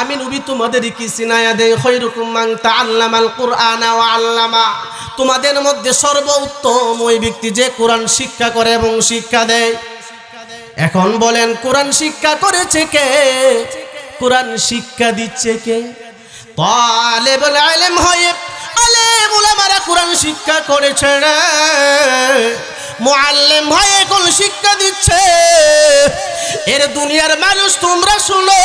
আমি নবী তোমাদের কি চিনায়া দেই খৈরুকুম মান তাআল্লামাল কুরআনা ওয়া আল্লামা। তোমাদের মধ্যে সর্বোত্তম ওই ব্যক্তি যে কোরআন শিক্ষা করে এবং শিক্ষা দেয়। এখন বলেন, কোরআন শিক্ষা করেছে কে? কোরআন শিক্ষা দিচ্ছে কে? তালেবুল আলেম হয়ে আলেম উলামারা কোরআন শিক্ষা করেছে রে। মুআল্লিম হয়ে কোন শিক্ষা দিচ্ছে। এর দুনিয়ার মানুষ তোমরা শুনো।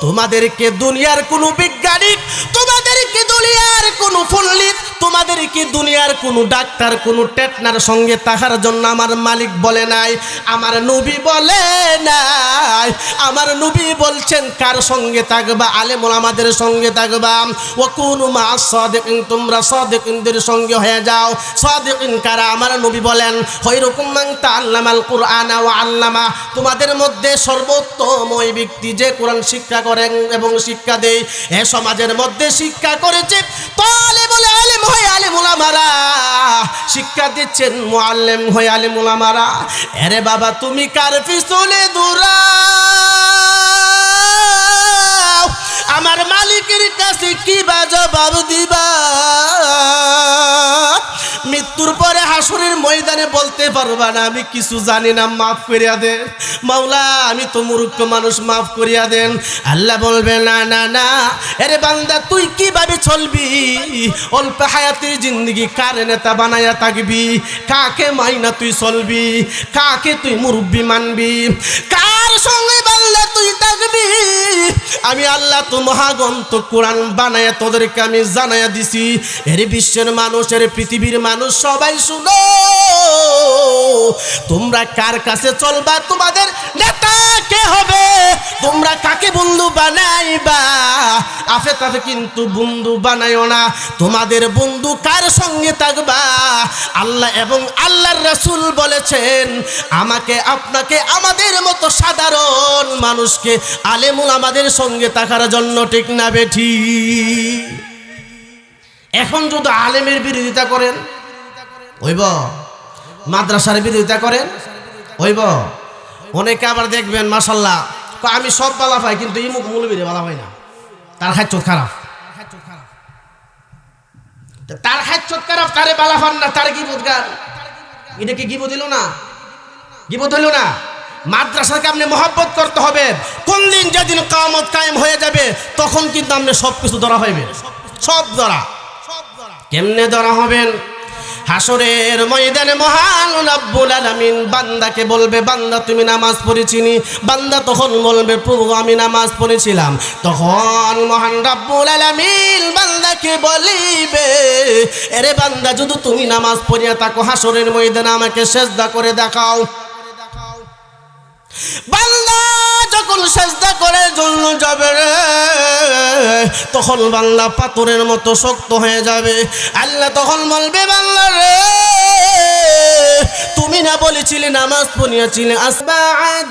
তোমাদেরকে দুনিয়ার কোনো বিজ্ঞানিক তোমাদেরকে দুনিয়ার কোনো পণ্ডিত, তোমাদেরকে দুনিয়ার কোনো ডাক্তার, কোনো টেটনার সঙ্গে তাহার জন্য আমার মালিক বলে নাই, আমার নবী বলে নাই। আমার নবী বলছেন, কার সঙ্গে থাকবা? আলেমুল আমাদের সঙ্গে থাকবা। ও কোন মা সাদেকিন, তোমরা সাদেকিনদের সঙ্গে হয়ে যাও। সাদেকিন কারা আমার নবী বলেন, হৈরকম মান তাআল্লামাল কুরআন ওয়া আল্লামা। তোমাদের মধ্যে সর্বোত্তম ওই ব্যক্তি যে কোরআন শিক্ষা করেন এবং শিক্ষা দেয়, এ সমাজের মধ্যে শিক্ষা করেছে তাহলে বলে আলেম হয়ে আলেম ওলামারা শিক্ষা দিচ্ছেন মুআল্লিম হয়ে আলেম ওলামারা আরে বাবা, তুমি কার পিছনে দূরা আমার মালিকের কাছে কি বা জবাব দিবা? মৃত্যুর পরে হাসুরের ময়দানে বলতে পারবা না, আমি কিছু জানি না, মাফ করিয়া দেন মাওলা, আমি তো মূর্খ মানুষ, মাফ করিয়া দেন। আল্লাহ বলবে, না না না আরে বান্দা, তুই কীভাবে চলবি? অল্প হায়াতের জিন্দগি কার নেতা বানায়া থাকবি? কাকে মাইনা তুই চলবি? কাকে তুই মুরব্বী মানবি? কার সঙ্গে বাংলা তুই থাকবি? আমি আল্লাহ, তো মহাগন্ত কোরআন বানায়া তোদেরকে আমি জানায়া দিছি। এর বিশ্বের মানুষ, এর পৃথিবীর মানুষ, সবাই শুনো। তোমরা কার কাছে চলবা? তোমাদের নেতা কে হবে? তোমরা কাকে বন্ধু বানাইবা? আফে তাফে কিন্তু বন্ধু বানাইও না। তোমাদের বন্ধু কার সঙ্গে থাকবা? আল্লাহ এবং আল্লাহর রাসূল বলেছেন, আমাকে আপনাকে আমাদের মতো সাধারণ মানুষকে আলেমুল আমাদের সঙ্গে থাকার জন্য ঠিক না বেঠি। এখন যদি আলেমের বিরোধিতা করেন ওইব মাদ্রাসার বিরোধিতা করেন? ওইব অনেকে আবার দেখবেন মাসাল্লাহ আমি সব বালা পাই, কিন্তু ইমুক মৌলবীরে বালা পাই না। তার খাদ্য খারাপ। তার খাদ্য খারাপ, তারে বালা পান না, তার কি বোধগান এটা কি গিবো দিল না? গিবো দিল না? মাদ্রাসাকে আপনি মহব্বত করতে হবে। কোন দিন যেদিন কামত কায়েম হয়ে যাবে, তখন কিন্তু আপনি সব কিছু ধরা হইবে। সব ধরা। কেমনে ধরা হবেন? হাসরের ময়দানে মহান রাব্বুল আলামিন বান্দাকে বলবে, বান্দা, তুমি নামাজ পড়েছিনি? বান্দা তখন বলবে, প্রভু, আমি নামাজ পড়েছিলাম। তখন মহান রাব্বুল আলামিন বান্দাকে বলিবে, এরে বান্দা, যদি তুমি নামাজ পড়িয়া থাকো, হাসরের ময়দানে আমাকে সেজদা করে দেখাও। বান্দা যখন সেজদা করে জন্য যাবে রে, তখন বাংলা পাথরের মতো শক্ত হয়ে যাবে। আল্লাহ তখন বলবে বাংলা রে, তুমি না বলেছিলে নামাজ পড়িয়াছিলে। আসবাদ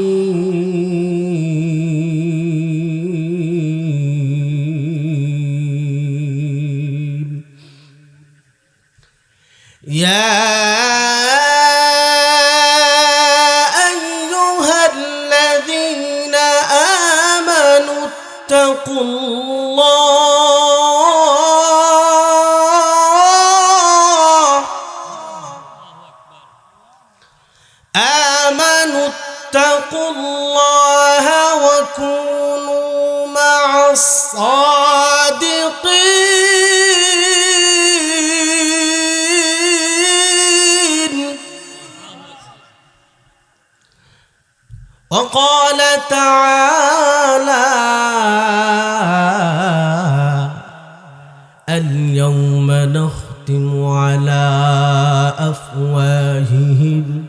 الصادقين وقال تعالى اليوم نختم على أفواههم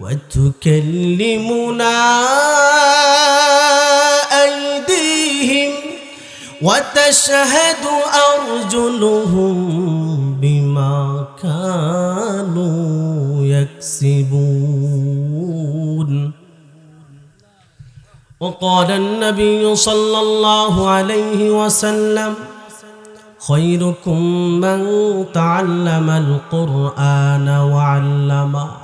وتكلمنا وتشهد أرجلهم بما كانوا يكسبون. وقال النبي صلى الله عليه وسلم خيركم من تعلم القرآن وعلمه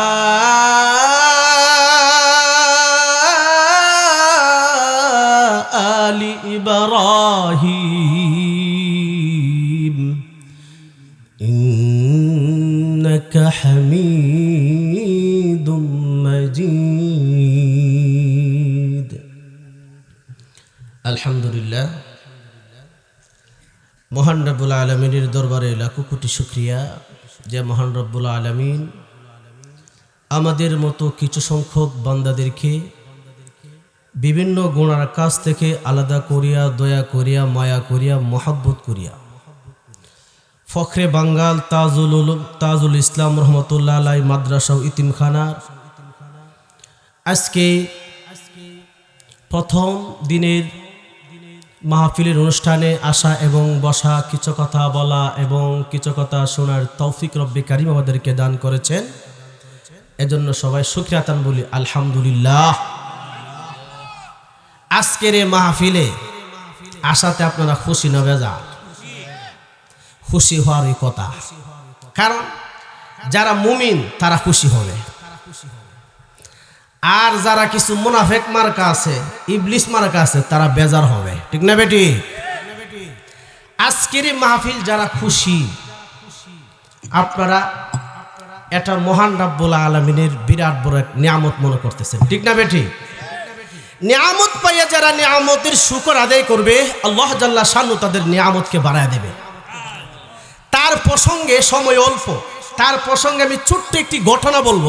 আলমিনের দরবারে লাখো কোটি শুক্রিয়া। যে মহান রব্বুল আলমিন আমাদের মতো কিছু সংখ্যক বান্দাদেরকে বিভিন্ন গুণার কাছ থেকে আলাদা করিয়া, দয়া করিয়া, মায়া করিয়া, মহাব্বত করিয়া। ফখরে বাঙ্গাল, তাজুল তাজুল ইসলাম রহমতুল্লাহ আলাই, মাদ্রাসা ইতিমখানার আজকে প্রথম দিনের মাহফিলের অনুষ্ঠানে আসা এবং বসা, কিছু কথা বলা এবং কিছু কথা শোনার তৌফিক রব্বি কারিম আমাদেরকে দান করেছেন। এজন্য সবাই সুক্রিয়াতান বলি, আলহামদুলিল্লাহ। আজকের এই মাহফিলে আসাতে আপনারা খুশি না বেজা খুশি হওয়ারই কথা। কারণ যারা মুমিন, তারা খুশি হবে। আর যারা কিছু মুনাফেক মার্কা আছে, ইবলিস মার্কা আছে, তারা বেজার হবে। ঠিক না বেটি? আজকের মাহফিল যারা খুশি, আপনারা এটা মহান রাব্বুল আলমিনের বিরাট বড় এক নিয়ামত মনে করতেছেন। ঠিক না বেটি? নিয়ামত পাইয়া যারা নিয়ামতের শুকর আদায় করবে, আল্লাহ জাল্লা শানু তাদের নিয়ামতকে বাড়ায় দেবে। তার প্রসঙ্গে সময় অল্প। তার প্রসঙ্গে আমি ছোট্ট একটি ঘটনা বলব।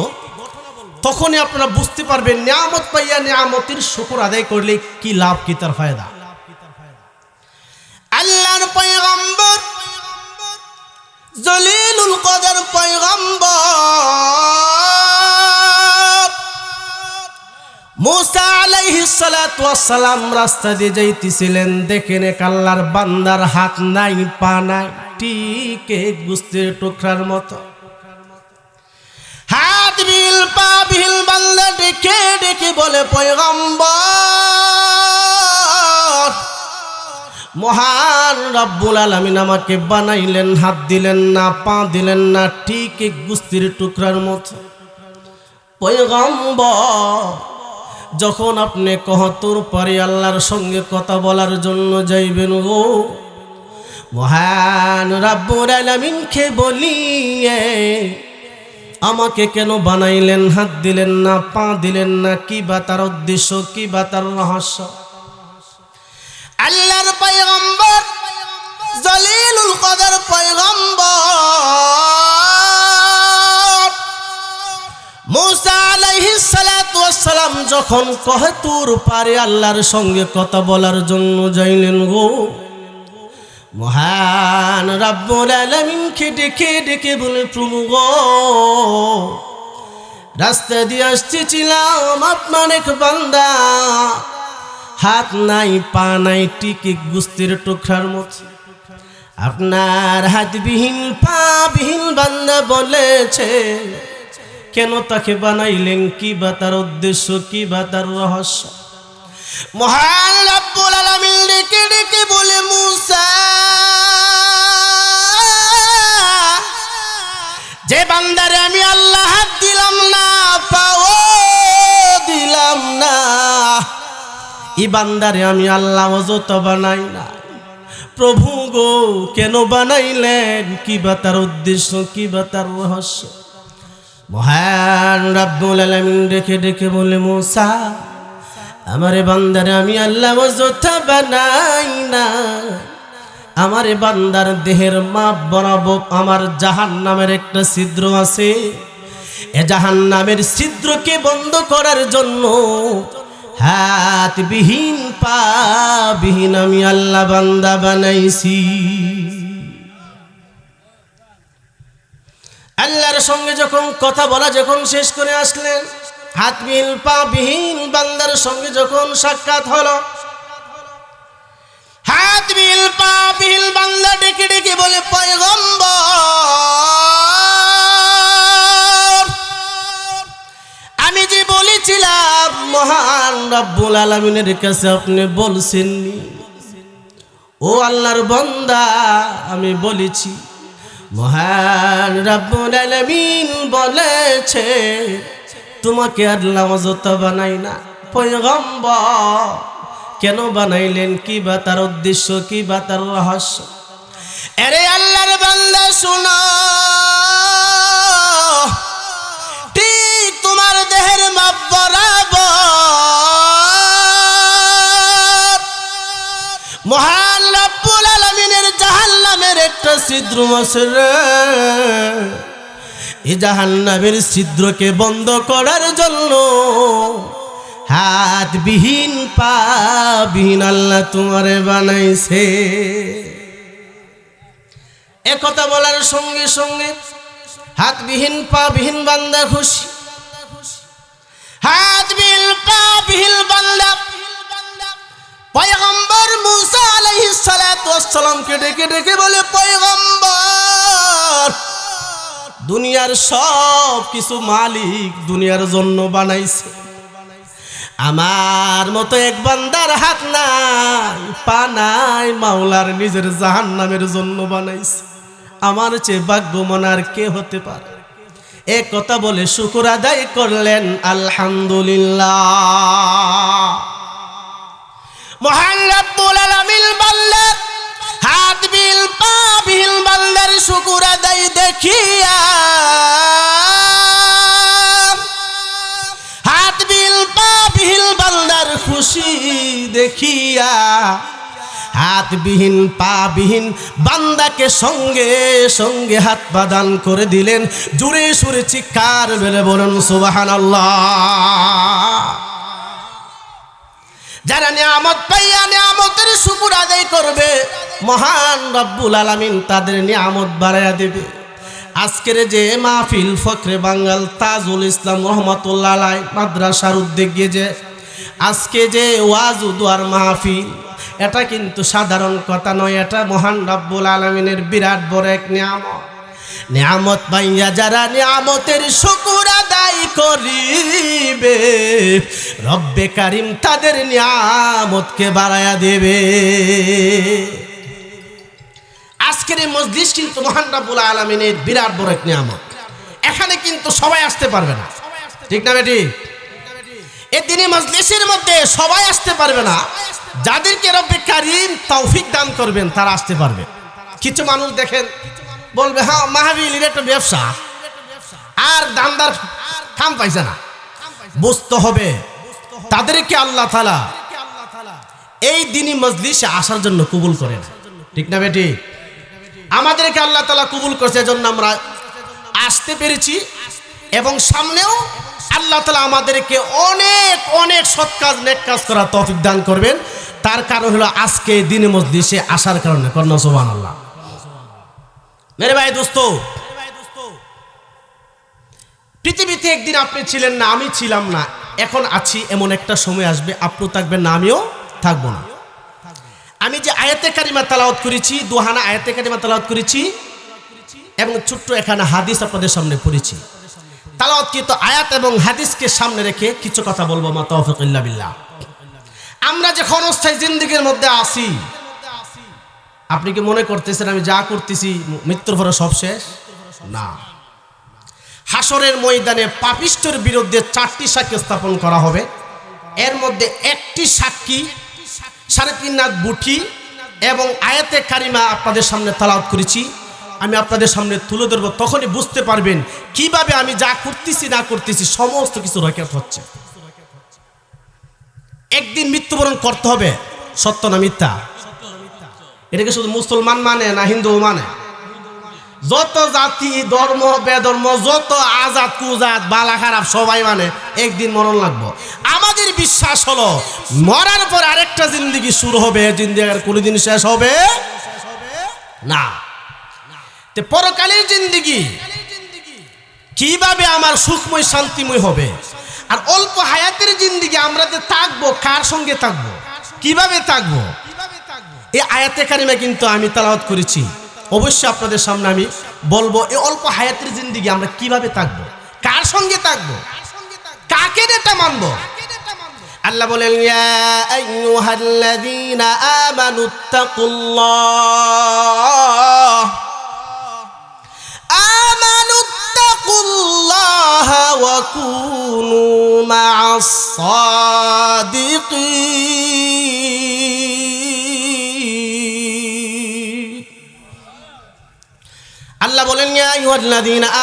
তখনই আপনারা বুঝতে পারবেন, নিয়ামত পাইয়া নিয়ামতের শুকর আদায় করলে কি লাভ, কি তার ফায়দা? আল্লাহর পয়গম্বর, জলিলুল কদর পয়গম্বর, মুসা আলাইহিস সালাতু ওয়াসসালাম রাস্তা দিয়ে যাইতেছিলেন, দেখেন এক আল্লাহর বান্দার হাত নাই, পা নাই, ঠিক গুস্তের টুকরার মতো। হাত বিল পা বিল বান্দা ডেকে ডেকে বলে মহান রব্বুল আলামিন আমাকে বানাইলেন, হাত দিলেন না, পা দিলেন না, ঠিক এক গুস্তির টুকরার মতো। পয়গম্বর, যখন আপনি কহতুর পরে আল্লাহর সঙ্গে কথা বলার জন্য যাইবেন গো, মহান রাব্বুল আলামিনকে বলিয়ে আমাকে কেন বানাইলেন, হাত দিলেন না, পা দিলেন না? কি বা তার উদ্দেশ্য, কি বা তার রহস্য? আল্লাহর পয়গম্বর, জলিলুল কদর পয়গম্বর। মুসা আলাইহিস সালাতু যখন কহতুর পারে আল্লাহর সঙ্গে কথা বলার জন্য যাইলেন গো মহান রাব্বুল আলামিনকে ডেকে ডেকে বলে প্রভু গো রাস্তা দিয়ে আসতেছিলাম আপনার এক বান্দা। হাত নাই, পা নাই টিকি গুস্তির টুকরার মতো। আপনার হাতবিহীন, পাবিহীন বান্দা বলেছে, কেন তাকে বানাইলেন? কি বা তার উদ্দেশ্য, কি বা তার রহস্য? মহান রব্বুল আলামিন ডেকে ই বান্দারে আমি আল্লাহ অযত বানাই না প্রভু গো, কেন বানাইলেন? কি বা তার উদ্দেশ্য, কি বা তার রহস্য? মহান রাব্বুল আলামিন ডেকে ডেকে বলে, মুসা, আমারে বান্দারে, আমি আল্লাহ অযথা বানাই না আমারে বান্দার দেহের মাপ বরাবর আমার জাহান নামের একটা ছিদ্র আছে। এ জাহান নামের ছিদ্রকে বন্ধ করার জন্য হাত বিহীন পা বিহীন আমি আল্লাহ বান্দা বানাইছি। আল্লাহর সঙ্গে যখন কথা বলা যখন শেষ করে আসলেন হাত বিহীন পা বিহীন বান্দার সঙ্গে যখন সাক্ষাৎ হলো হাত বিল পা বিল বাংলা ডেকে ডেকে বলে, পয়গম্বর যে বলেছিলাম, মহান রব্বুল আলমিনের কাছে আপনি বলছেননি? ও আল্লাহর বন্দা, আমি বলেছি। মহান রব্বুল আলমিন বলেছে, তোমাকে আল্লাহ অযথা বানাই না। পয়গম্বর, কেন বানাইলেন? কি বা তার উদ্দেশ্য, কি বা তার রহস্য? আরে আল্লাহর বান্দা, শোনো। একটা ছিদ্র আছে রে। এই জাহান্নামের ছিদ্রকে বন্ধ করার জন্য হাত বিহীন পা বিহীন আল্লাহ তোমারে বানাইছে। এ কথা বলার সঙ্গে সঙ্গে হাত বিহীন পা বিহীন বান্দা খুশি। হাত বিহীন পা বিহীন বান্দা ওয়াসসালামকে ডেকে ডেকে বলে, পয়গম্বর, দুনিয়ার সব কিছু মালিক দুনিয়ার জন্য বানাইছে। আমার মতো এক বান্দার হাত নাই, পা নাই, মাওলার নিজের জাহান নামের জন্য বানাইছে। আমার চেয়ে ভাগ্যমন আর কে হতে পারে? এ কথা বলে শুকুর আদায় করলেন, আলহামদুলিল্লাহ। মহান রব্বুল আলামিন বললেন হাত বিল, পা বিল, বান্দার শুকুর আদায় দেখিয়া। হাত বিল, পা বিল, বান্দার খুশি দেখিয়া। হাত বিহীন, পা বিহীন, বান্দাকে সঙ্গে সঙ্গে হাত পাদান করে দিলেন। জুড়ে সুরে চিৎকার বেলে বলেন সুবাহান যারা নিয়ামত পাইয়া নিয়ামতের শুকুর আদায় করবে, মহান রব্বুল আলামিন তাদের নিয়ামত বাড়াইয়া দেবে। আজকের যে মাহফিল ফখরে বাঙ্গাল তাজুল ইসলাম রহমতুল্লাহ আলাই মাদ্রাসার উদ্যোগে যে, আজকে যে ওয়াজ উদুয়ার মাহফিল, এটা কিন্তু সাধারণ কথা নয়, এটা মহান রব্বুল আলমিনের বিরাট বড় এক নিয়ামত। নিয়ামত পাইয়া যারা নিয়ামতের শুকুর আদায় করিবে, রব্বে কারিম তাদের নিয়ামতকে বাড়ায়া দেবে। আজকের এই মসজিদ কিন্তু মহান রাব্বুল আলমিনের বিরাট বড় এক নিয়ামত। এখানে কিন্তু সবাই আসতে পারবে না। ঠিক না বেটি? এই দিনে মজলিসের মধ্যে সবাই আসতে পারবে না। যাদেরকে রব্বে কারিম তৌফিক দান করবেন, তারা আসতে পারবে। কিছু মানুষ দেখেন বলবে হ্যাঁ মাহাবিল এটা একটা ব্যবসা। আর দামদার কাম পাইছে না। বুঝতে হবে, তাদেরকে আল্লাহ তালা এই দিনই মজলিসে আসার জন্য কবুল করেন। ঠিক না বেটি? আমাদেরকে আল্লাহ তালা কবুল করছে এজন্য আমরা আসতে পেরেছি এবং সামনেও আল্লাহ তালা আমাদেরকে অনেক অনেক সৎ কাজ, নেক কাজ করার তফিক দান করবেন। তার কারণ হলো আজকে দিনে মসজিদে আসার কারণে কর্ণ সোহান আল্লাহ মেরে ভাই দোস্ত পৃথিবীতে একদিন আপনি ছিলেন না আমি ছিলাম না। এখন আছি এমন একটা সময় আসবে আপনিও থাকবেন না আমিও থাকব না। আমি যে আয়াতে কারিমা তালাওয়াত করেছি দুহানা আয়াতে কারিমা তালাওয়াত করেছি এবং ছোট্ট এখানে হাদিস আপনাদের সামনে পড়েছি। তালাওয়াতকৃত আয়াত এবং হাদিসকে সামনে রেখে কিছু কথা বলব মা তৌফিকুল্লাহ বিল্লাহ। আমরা যে ক্ষণস্থায়ী জিন্দিগির মধ্যে আসি আপনি কি মনে করতেছেন আমি যা করতেছি মৃত্যুর পরে সব শেষ? না। হাসরের ময়দানে পাপিষ্টের বিরুদ্ধে চারটি সাক্ষী স্থাপন করা হবে। এর মধ্যে একটি সাক্ষী, সাড়ে তিন নাথ বুঠি এবং আয়াতে কারিমা আপনাদের সামনে তালাউত করেছি। আমি আপনাদের সামনে তুলে ধরবো, তখনই বুঝতে পারবেন কীভাবে আমি যা করতেছি, না করতেছি, সমস্ত কিছু রকেট হচ্ছে। একদিন মৃত্যুবরণ করতে হবে, সত্য না মিথ্যা? এটাকে শুধু মুসলমান মানে না হিন্দু মানে? যত জাতি, ধর্ম, বেধর্ম, যত আজাদ কুজাত বালা, খারাপ সবাই মানে একদিন মরণ লাগবো। আমাদের বিশ্বাস হলো, মরার পর আরেকটা জিন্দিগি শুরু হবে জিন্দিগির কোনোদিন শেষ হবে না। পরকালের জিন্দিগি, কীভাবে আমার সুখময়, শান্তিময় হবে? আর অল্প হায়াতের জিন্দিগি আমরা যে থাকব, কার সঙ্গে থাকব? কীভাবে থাকব? এই আয়াতে কারিমা কিন্তু আমি তালাওয়াত করেছি। অবশ্যই আপনাদের সামনে আমি বলব এই অল্প হায়াতের জিন্দিগি আমরা কীভাবে থাকব? কার সঙ্গে থাকব? কাকে এটা মানব? আল্লাহ বলেন, ইয়া আইয়ুহাল্লাযীনা আমানুত্তাকুল্লাহ আমানুত্তাকুল্লাহ ওয়া কুনু মা'আস সাদিকিন আল্লাহ বলেন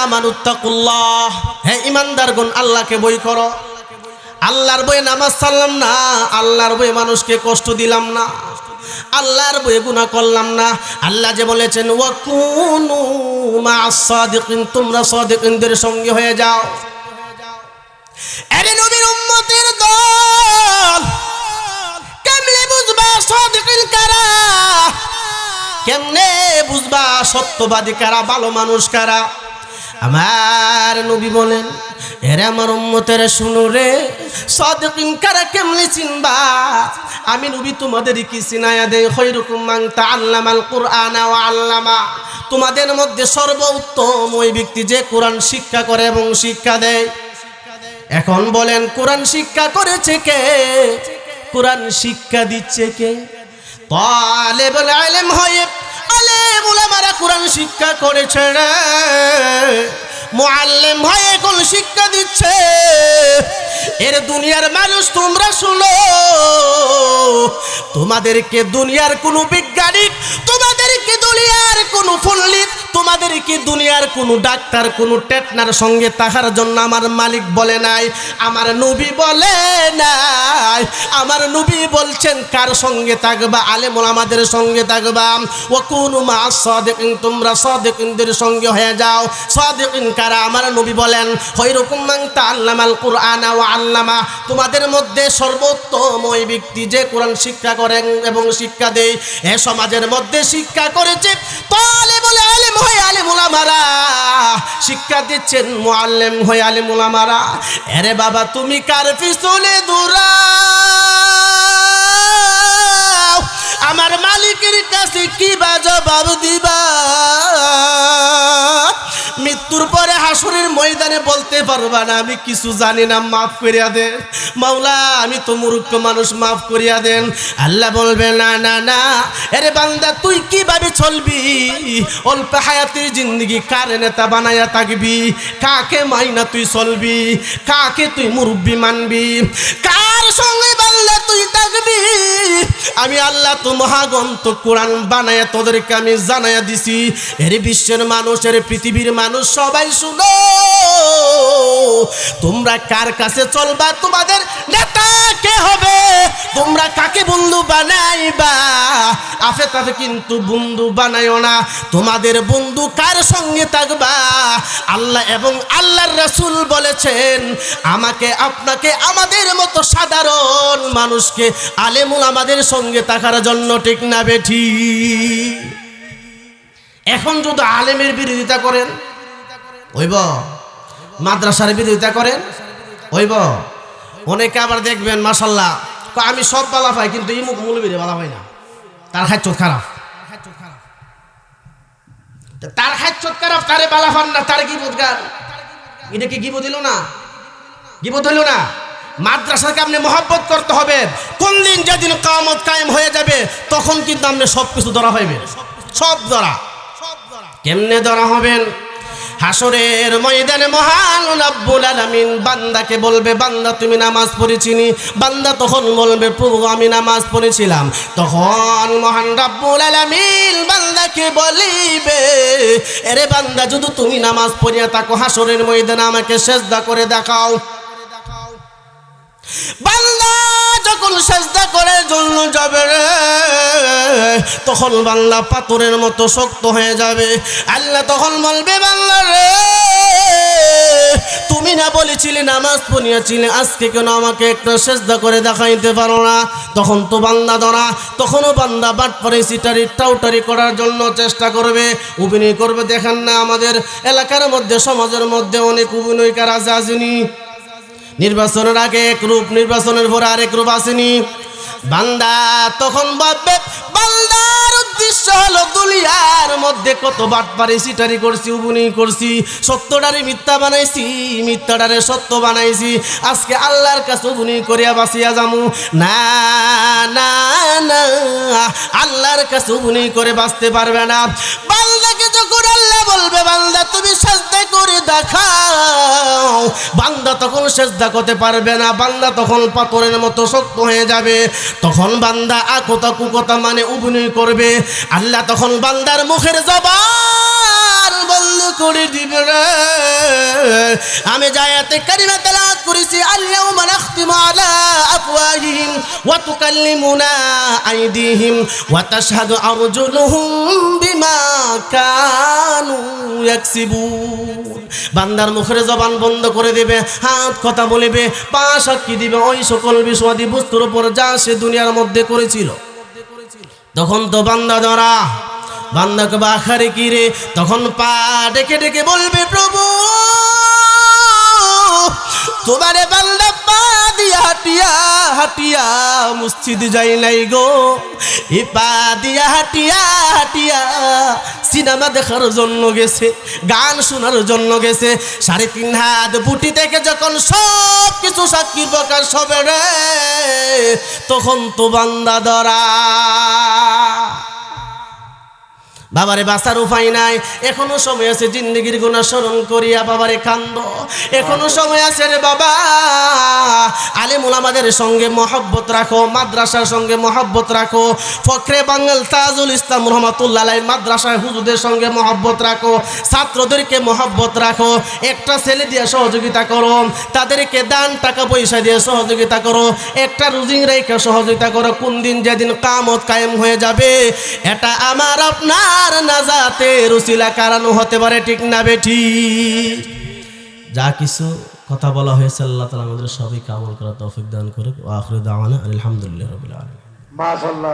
আমানুত্তাকুল্লাহ হে ঈমানদারগণ, আল্লাহকে বই করো। আল্লাহর বই নামাজ সারলাম না, আল্লাহর বই মানুষকে কষ্ট দিলাম না, আল্লাহর বই গুনাহ করলাম না। আল্লাহ যে বলেছেন ওয়া কুনু মা'আস সাদিকিন, তোমরা সাদিকিনদের সঙ্গে হয়ে যাও। আরে নবীর উম্মতের দল, কেমনে বুঝবা সাদিকিন কারা? কেমনে বুঝবা, সত্যবাদী কারা, ভালো মানুষ কারা? আমার নবী বলেন, এরে আমার উম্মতের শুনো রে, সদকিন কারা কেমনে চিনবা? আমি নবী তোমাদের কি চিনায়া দেই? খৈরকুম মান তাআল্লামাল কুরআনা ওয়া আল্লামা। তোমাদের মধ্যে সর্বোত্তম ওই ব্যক্তি যে কোরআন শিক্ষা করে এবং শিক্ষা দেয়। এখন বলেন, কোরআন শিক্ষা করেছে কে? কোরআন শিক্ষা দিচ্ছে কে? তালেবুল আলেম হয়ে আলেম উলামারা কোরআন শিক্ষা করেছে মোয়াল্লেম হয়ে কোন শিক্ষা দিচ্ছে? এর দুনিয়ার মানুষ তোমরা শুনো। তোমাদেরকে দুনিয়ার কোনো বিজ্ঞানিক তোমাদেরকে দুনিয়ার কোনো পণ্ডিত তোমাদেরকে দুনিয়ার কোনো ডাক্তার, কোনো টেটনার সঙ্গে তাহার জন্য আমার মালিক বলে নাই। আমার নবী বলে নাই। আমার নবী বলছেন, কার সঙ্গে থাকবা? আলেমুল আমাদের সঙ্গে থাকবা। ও কোন মা সদেকিন, তোমরা সদেকিনদের সঙ্গে হয়ে যাও। সদেকিন কারা? আমার নবী বলেন হৈরকম মান তাআল্লামাল কুরআন ওয়া আল্লামা। তোমাদের মধ্যে সর্বোত্তম ওই ব্যক্তি যে কোরআন শিক্ষা করেন এবং শিক্ষা দেয়, এ সমাজের মধ্যে শিক্ষা করেছে। তাহলে বলে আলেম হয়ে আলেম ওলামারা শিক্ষা দিচ্ছেন মোয়াল্লেম হয়ে আলেম ওলামারা আরে বাবা, তুমি কার পিছনে দূরা আমার মালিকের কাছে কি বা জবাব দিবা? মৃত্যুর পরে হাসুরের ময়দানে বলতে পারবা না, আমি কিছু জানি না, মাফ করিয়া দেন। মাওলা, আমি তো মূর্খ মানুষ, মাফ করিয়া দেন। আল্লাহ বলবে, না না না আরে বান্দা, তুই কীভাবে চলবি? অল্প হায়াতের জিন্দগি কার নেতা বানাইয়া থাকবি? কাকে মাইনা তুই চলবি? কাকে তুই মুরব্বী মানবি? কার সঙ্গে বাংলা তুই থাকবি। আমি আল্লাহ তো মহাগন্ত কোরআন বানায়া তোদেরকে আমি জানাইয়া দিছি। এর বিশ্বের পৃথিবীর মানুষ সবাই শুনো। তোমরা কার কাছে চলবা? তোমাদের নেতা কে হবে? তোমরা কাকে বন্ধু বানাইবা? আফে তাফে কিন্তু বন্ধু বানাইও না। তোমাদের বন্ধু কার সঙ্গে থাকবা? আল্লাহ এবং আল্লাহর রাসূল বলেছেন, আমাকে, আপনাকে আমাদের মতো সাধারণ মানুষকে আলেমুল আমাদের সঙ্গে থাকার জন্য ঠিক না বেঠি এখন যদি আলেমের বিরোধিতা করেন ওইব মাদ্রাসার বিরোধিতা করেন, হইব। অনেকে আবার দেখবেন মাসাল্লাহ আমি সব বালা পাই, কিন্তু ইমুক মৌলবীরে বালা পাই না। তার খাচ্ছ খারাপ। তার খাচ্ছ খারাপ, তারে বালা পান না, তার কি বোধগার এটা কি গিবত দিল না? গিবত হইল না? মাদ্রাসাকে আপনি মহব্বত করতে হবে। কোন দিন যেদিন কামত কায়েম হয়ে যাবে, তখন কিন্তু আপনি সব কিছু ধরা হইবে। সব ধরা। কেমনে ধরা হবেন? হাসরের ময়দানে মহান রাব্বুল আলামিন বান্দাকে বলবে, বান্দা, তুমি নামাজ পড়েছিনি? বান্দা তখন বলবে, প্রভু, আমি নামাজ পড়েছিলাম। তখন মহান রাব্বুল আলামিন বান্দাকে বলিবে, এরে বান্দা, যদি তুমি নামাজ পড়িয়া থাকো হাসরের ময়দানে আমাকে সেজদা করে দেখাও। বান্দা যখন সেজদা করে জন্য যাবে রে, তখন বাংলা পাথরের মতো শক্ত হয়ে যাবে। আল্লাহ তখন বলবে বাংলা রে, তুমি না বলেছিলে নামাজ পড়িয়াছিলে, আজকে কেন আমাকে একটা সেজদা করে দেখাইতে পারো না? তখন তো বান্দা ধরা, তখনও বান্দা বাট পরে সিটারি টাউটারি করার জন্য চেষ্টা করবে। অভিনয় করবে, দেখেন না আমাদের এলাকার মধ্যে, সমাজের মধ্যে অনেক অভিনয়কার আছে আসেনি নির্বাচনের আগে এক রূপ, নির্বাচনের পরে আরেক রূপ আসেনি। বান্দা তখন ভাববে, বান্দার উদ্দেশ্য হলো দুলিয়ার মধ্যে কত বাট পারি, সিটারি করছি, উবুনি করছি, সত্যটারে মিথ্যা বানাইছি, মিথ্যাটারে সত্য বানাইছি, আজকে আল্লাহর কাছে উবুনি করিয়া বাঁচিয়া যামু। না না না, আল্লাহর কাছে উবুনি করে বাঁচতে পারবে না। বান্দাকে যখন আল্লাহ বলবে, বান্দা, তুমি সাজদা করে দেখাও। বান্দা তখন সেজদা করতে পারবে না, বান্দা তখন পাথরের মতো শক্ত হয়ে যাবে। তখন বান্দা আকতা কুকতা মানে অভিনয় করবে। আল্লাহ তখন বান্দার মুখের জবান বন্ধ করে দিবে আমি জায়াতে কারিমা তেলাওয়াত করেছি আল্লাহুম্মা নাখতিমু আলা আফওয়াহিহিম ওয়া তুকাল্লিমুনা আইদিহিম ওয়া তাশহাদু আরজুলুহুম বিমা কানু ইয়াকসিবুন। বান্দার মুখের জবান বন্ধ করে দেবে, হাত কথা বলিবে, পা সাক্ষী দিবে, ওই সকল বিষয়াদি বস্তুর উপর যা সে দুনিয়ার মধ্যে করেছিল। তখন তো বান্দা ধরা বান্দাকে বাখারে কিরে তখন পা ডেকে ডেকে বলবে, প্রভু, তোমারে বান্দা পা দিয়া হাটিয়া হাটিয়া মসজিদ যাই নাই গো। এ পা দিয়া হাটিয়া হাটিয়া সিনেমা দেখার জন্য গেছে, গান শোনার জন্য গেছে। সাড়ে তিন হাত বুটি থেকে যখন সব কিছু সাক্ষী প্রকাশ হবে রে, তখন তো বান্দা ধরা বাবারে বাঁচার উপায় নাই। এখনও সময় আছে জিন্দগির গুণা স্মরণ করিয়া বাবারে কান্দ। এখনও সময় আছে রে বাবা। আলেমুল আমাদের সঙ্গে মহব্বত রাখো, মাদ্রাসার সঙ্গে মহব্বত রাখো। ফখরে বাঙ্গাল তাজুল ইসলাম রহমতুল্লাহ মাদ্রাসার হুজুদের সঙ্গে মহব্বত রাখো। ছাত্রদেরকে মহব্বত রাখো। একটা ছেলে দিয়ে সহযোগিতা করো। তাদেরকে দান, টাকা, পয়সা দিয়ে সহযোগিতা করো। একটা রুজিং রেখে সহযোগিতা করো। কোন দিন যেদিন কামত কায়েম হয়ে যাবে, এটা আমার আপনার নাজাতে রুসিলা কারানো হতে পারে ঠিক না বেঠি যা কিছু কথা বলা হয়েছে, আল্লাহ তালা আমাদের সবই কামল করা তৌফিক দান করে আখরে দাওয়ানা আলহামদুলিল্লাহ রবিল আলম মাশাল্লাহ